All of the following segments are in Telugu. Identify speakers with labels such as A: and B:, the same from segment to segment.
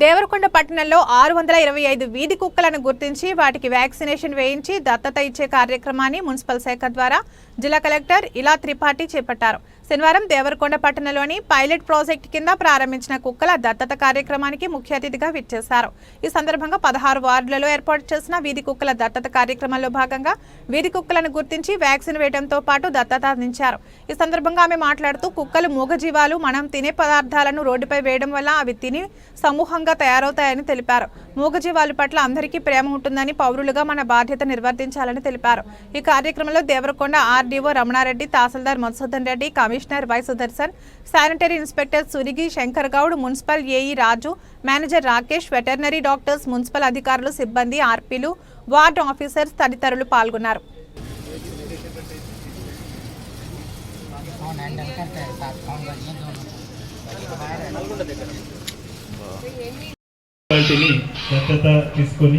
A: దేవరకొండ పట్టణంలో ఆరు వందల ఇరవై ఐదు వీధి కుక్కలను గుర్తించి వాటికి వ్యాక్సినేషన్ వేయించి దత్తత ఇచ్చే కార్యక్రమాన్ని మున్సిపల్ శాఖ ద్వారా జిల్లా కలెక్టర్ ఇలా త్రిపాఠి చేపట్టారు. శనివారం దేవరకొండ పట్టణంలోని పైలట్ ప్రాజెక్ట్ కింద ప్రారంభించిన కుక్కల దత్తత కార్యక్రమానికి ముఖ్య అతిథిగా విచ్చేశారు. ఈ సందర్భంగా పదహారు వార్డులలో ఏర్పాటు చేసిన వీధి కుక్కల దత్తత కార్యక్రమంలో భాగంగా వీధి కుక్కలను గుర్తించి వ్యాక్సిన్ వేయడంతో పాటు దత్తత అందించారు. ఈ సందర్భంగా ఆమె మాట్లాడుతూ కుక్కలు మూగజీవాలు మనం తినే పదార్థాలను రోడ్డుపై వేయడం వల్ల అవి తిని సమూహంగా తయారవుతాయని తెలిపారు. మూగజీవాల పట్ల అందరికీ ప్రేమ ఉంటుందని పౌరులుగా మన బాధ్యత నిర్వర్తించాలని తెలిపారు. ఈ కార్యక్రమంలో Devarakonda RDO Ramanareddy tahsildar Madhusudan Reddy commissioner Y Sudarshan sanitary inspector Surigi Shankar Goud municipal AE Raju manager Rakesh veterinary doctors municipal అధికారులు సిబ్బంది ఆర్పీలు వార్డు ఆఫీసర్స్ తదితరులు పాల్గొన్నారు.
B: తీసుకొని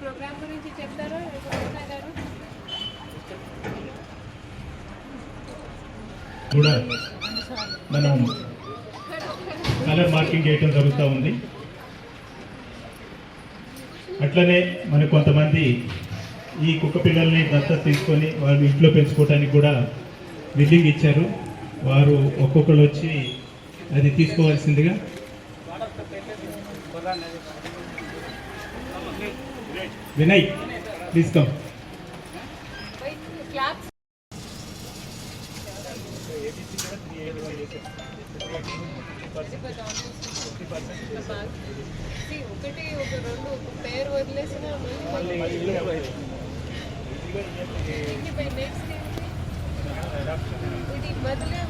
C: ప్రోగ్రామ్ గురించి చెప్తారు గారు?
B: కూడా మనం కలర్ మార్కింగ్ చేయటం జరుగుతూ ఉంది. అట్లనే మనకు కొంతమంది ఈ కుక్క పిల్లల్ని దత్తత తీసుకొని వాళ్ళు ఇంట్లో పెంచుకోవడానికి కూడా బిల్డింగ్ ఇచ్చారు. వారు ఒక్కొక్కరు వచ్చి అది తీసుకోవాల్సిందిగా వినయ్ ప్లీజ్ కమ్
C: క్లాప్స్ ఒకటి ఒక రెండు ఒక పేరు వదిలేసిన నెక్స్ట్ ఇది బదిలే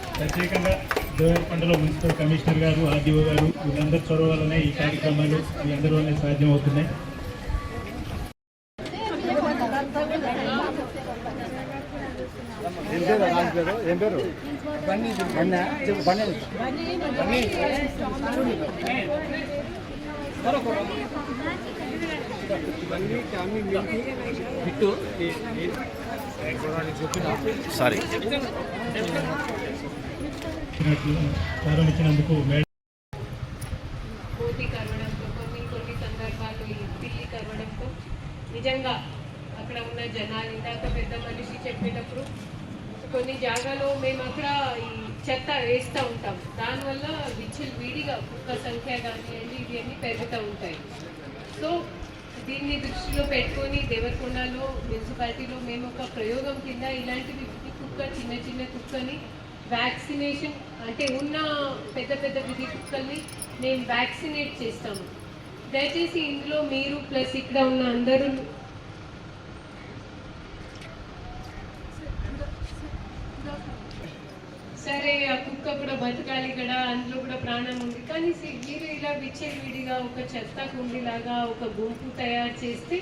B: ప్రత్యేకంగా దేవరకొండలో మున్సిపల్ కమిషనర్ గారు ఆర్డీఓ గారు వీళ్ళందరి చొరవ వల్లనే ఈ కార్యక్రమాలు మీ అందరి వల్లనే సాధ్యం అవుతున్నాయి
D: ఏం పేరు రాజు పేరు బన్నీ బన్నీ బన్నీ
E: సారీ.
B: ప్రారంభించినందుకు
C: కోతి కరవడంతో కొన్ని కొన్ని సందర్భాలు పిల్లి కరవడంతో నిజంగా అక్కడ ఉన్న జనాలు ఇందాక పెద్ద మనిషి చెప్పేటప్పుడు కొన్ని జాగాలో మేము అక్కడ ఈ చెత్త వేస్తూ ఉంటాం. దానివల్ల విచ్చిల్ వీడిగా కుక్క సంఖ్య కానివ్వండి ఇవి అన్నీ పెరుగుతూ ఉంటాయి. సో దీన్ని దృష్టిలో పెట్టుకొని దేవరకొండలో మున్సిపాలిటీలో మేము ఒక ప్రయోగం కింద ఇలాంటివి ఈ కుక్క చిన్న చిన్న కుక్కని వ్యాక్సినేషన్ అంటే ఉన్న పెద్ద పెద్ద విధి కుక్కల్ని మేము వ్యాక్సినేట్ చేస్తాము. దయచేసి ఇందులో మీరు ప్లస్ ఇక్కడ ఉన్న అందరూ సరే ఆ బ్రతకాలి కూడా కదా అందులో కూడా ప్రాణం ఉంది. కానీ మీరు ఇలా విడిగా ఒక చెత్త కుండీలాగా ఒక గుంపు తయారు చేస్తే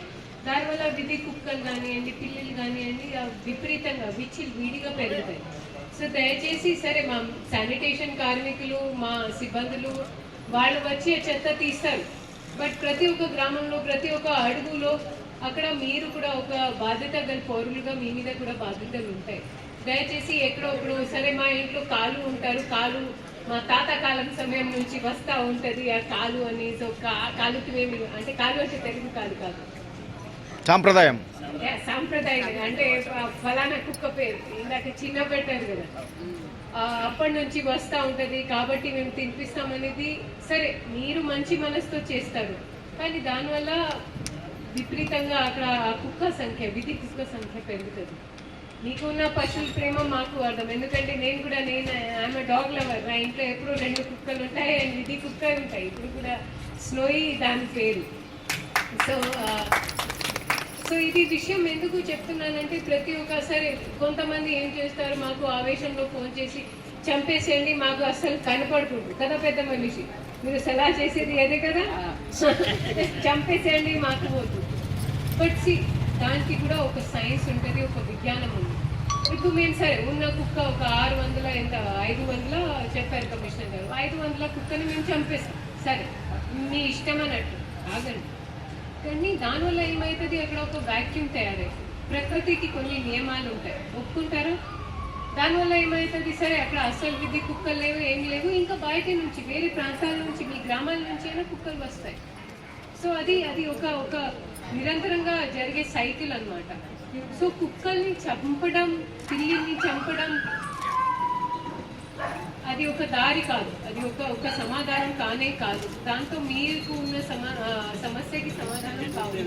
C: దానివల్ల విధి కుక్కలు కానివ్వండి పిల్లలు కానివ్వండి ఆ విపరీతంగా విచ్చి విడిగా పెరుగుతాయి. సో దయచేసి సరే మా శానిటేషన్ కార్మికులు మా సిబ్బందులు వాళ్ళు వచ్చి చెత్త తీస్తారు. బట్ ప్రతి ఒక్క గ్రామంలో ప్రతి ఒక్క అడుగులో అక్కడ మీరు కూడా ఒక బాధ్యత గల పౌరులుగా మీ మీద కూడా బాధ్యతలు ఉంటాయి. దయచేసి ఎక్కడో ఒకడు సరే మా ఇంట్లో కాలు ఉంటారు కాలు మా తాత కాలం సమయం నుంచి వస్తూ ఉంటుంది ఆ కాలు అని సో కా- కాలుకి మేము అంటే కాలు అంటే తెలుగు కాదు కాదు.
E: సాంప్రదాయం.
C: సాంప్రదాయం. అంటే ఫలానా కుక్క పేరు ఇందాక చిన్న పెట్టారు కదా. అప్పటి నుంచి వస్తూ ఉంటది కాబట్టి మేము తినిపిస్తాం అనేది సరే మీరు మంచి మనసుతో చేస్తారు. కానీ దానివల్ల విపరీతంగా అక్కడ కుక్క సంఖ్య విధి కుక్క సంఖ్య పెరుగుతుంది. నీకున్న పశువుల ప్రేమ మాకు అర్థం. ఎందుకంటే నేను కూడా నేను ఆమె డాగ్ లవర్ నా ఇంట్లో ఎప్పుడు రెండు కుక్కలు ఉంటాయి అండ్ విధి కుక్క ఉంటాయి ఇప్పుడు కూడా స్నోయి దాని పేరు. సో సో ఇది విషయం ఎందుకు చెప్తున్నానంటే ప్రతి ఒక్కసారి కొంతమంది ఏం చేస్తారు మాకు ఆవేశంలో ఫోన్ చేసి చంపేసేయండి మాకు అస్సలు కనపడకూడదు. కదా పెద్ద మనిషి? మీరు సలహా చేసేది అదే కదా? చంపేసేయండి మాకు వద్దు బట్ సి దానికి కూడా ఒక సైన్స్ ఉంటుంది ఒక విజ్ఞానం ఉంది. ఇప్పుడు మేము సరే ఉన్న కుక్క ఒక ఆరు వందల ఎంత ఐదు వందల చెప్పారు కమిషనర్ గారు. ఐదు వందల కుక్కని మేము చంపేస్తాం. సరే మీ ఇష్టం అన్నట్టు. ఆగండి. కానీ దానివల్ల ఏమవుతుంది అక్కడ ఒక వ్యాక్యూమ్ తయారవుతుంది ప్రకృతికి కొన్ని నియమాలు ఉంటాయి. ఒప్పుకుంటారా? దానివల్ల ఏమవుతుంది సరే అక్కడ అసలు విధి కుక్కలు లేవు ఏం లేవు. ఇంకా బయట నుంచి వేరే ప్రాంతాల నుంచి మీ గ్రామాల నుంచి అయినా కుక్కలు వస్తాయి. సో అది అది ఒక ఒక నిరంతరంగా జరిగే సైకిల్ అన్నమాట. సో కుక్కల్ని చంపడం పిల్లిని చంపడం అది ఒక దారి కాదు. అది ఒక ఒక సమాధానం కానే కాదు. దాంతో మీకు ఉన్న సమా సమస్యకి సమాధానం కావాలి.